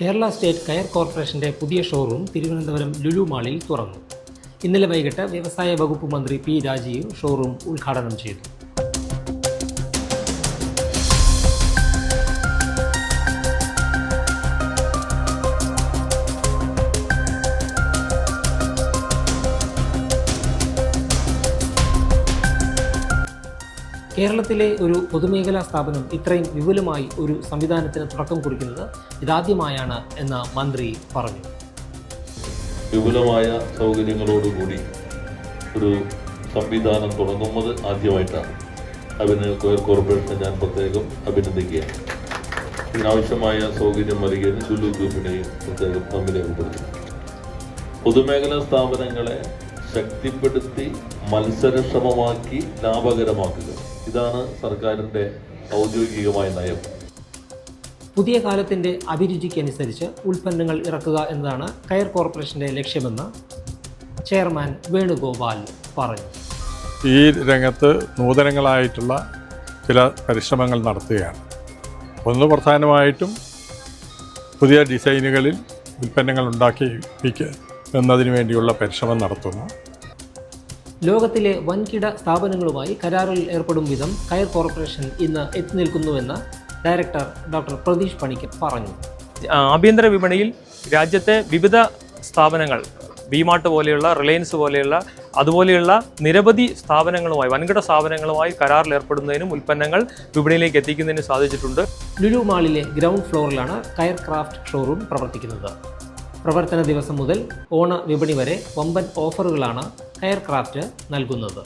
Kerala state കയർ കോർപ്പറേഷന്റെ പുതിയ ഷോറൂം തിരുവനന്തപുരം ലുലു മാളിൽ തുറന്നു. ഇന്നലെ വൈകിട്ട് വ്യവസായ വകുപ്പ് മന്ത്രി പി രാജീവ് ഷോറൂം ഉദ്ഘാടനം ചെയ്തു. കേരളത്തിലെ ഒരു പൊതുമേഖലാ സ്ഥാപനം ഇത്രയും വിപുലമായി ഒരു സംവിധാനത്തിന് തുടക്കം കുറിക്കുന്നത് ഇതാദ്യമായാണ് എന്ന് മന്ത്രി പറഞ്ഞു. വിപുലമായ സൗകര്യങ്ങളോടുകൂടി ഒരു സംവിധാനം തുടങ്ങുന്നത് ആദ്യമായിട്ടാണ്. അതിന് കോയർ കോർപ്പറേഷനെ ഞാൻ പ്രത്യേകം അഭിനന്ദിക്കുകയാണ്. ഇതിനാവശ്യമായ സൗകര്യം നൽകിയതിന് ലുലു ഗ്രൂപ്പിനെയും പ്രത്യേകം നന്ദി രേഖപ്പെടുത്തി പൊതുമേഖലാ സ്ഥാപനങ്ങളെ ശക്തിപ്പെടുത്തി മത്സരക്ഷമമാക്കി ലാഭകരമാക്കുക. ഇതാണ് സർക്കാരിന്റെ ഔദ്യോഗികമായ നയം. പുതിയ കാലത്തിന്റെ അഭിരുചിക്കനുസരിച്ച് ഉൽപ്പന്നങ്ങൾ ഇറക്കുക എന്നതാണ് കയർ കോർപ്പറേഷന്റെ ലക്ഷ്യമെന്ന് ചെയർമാൻ വേണുഗോപാൽ പറഞ്ഞു. ഈ രംഗത്ത് നൂതനങ്ങളായിട്ടുള്ള ചില പരിശ്രമങ്ങൾ നടത്തുകയാണ്. ഒന്ന് പ്രധാനമായിട്ടും പുതിയ ഡിസൈനുകളിൽ ഉൽപ്പന്നങ്ങൾ ഉണ്ടാക്കി എന്നതിന് വേണ്ടിയുള്ള പരിശ്രമം നടത്തുന്നു. ലോകത്തിലെ വൻകിട സ്ഥാപനങ്ങളുമായി കരാറിൽ ഏർപ്പെടും വിധം കയർ കോർപ്പറേഷൻ ഇന്ന് എത്തി നിൽക്കുന്നുവെന്ന് ഡയറക്ടർ ഡോക്ടർ പ്രതീഷ് പണിക്കർ പറഞ്ഞു. ആഭ്യന്തര വിപണിയിൽ രാജ്യത്തെ വിവിധ സ്ഥാപനങ്ങൾ ബീമാട്ട് പോലെയുള്ള റിലയൻസ് പോലെയുള്ള അതുപോലെയുള്ള നിരവധി സ്ഥാപനങ്ങളുമായി വൻകിട സ്ഥാപനങ്ങളുമായി കരാറിൽ ഏർപ്പെടുന്നതിനും ഉൽപ്പന്നങ്ങൾ വിപണിയിലേക്ക് എത്തിക്കുന്നതിനും സാധിച്ചിട്ടുണ്ട്. ലുലു മാളിലെ ഗ്രൗണ്ട് ഫ്ലോറിലാണ് കയർ ക്രാഫ്റ്റ് ഷോറൂം പ്രവർത്തിക്കുന്നത്. പ്രവർത്തന ദിവസം മുതൽ ഓണ വിപണി വരെ വമ്പൻ ഓഫറുകളാണ് ഹെയർ ക്രാഫ്റ്റ് നൽകുന്നത്.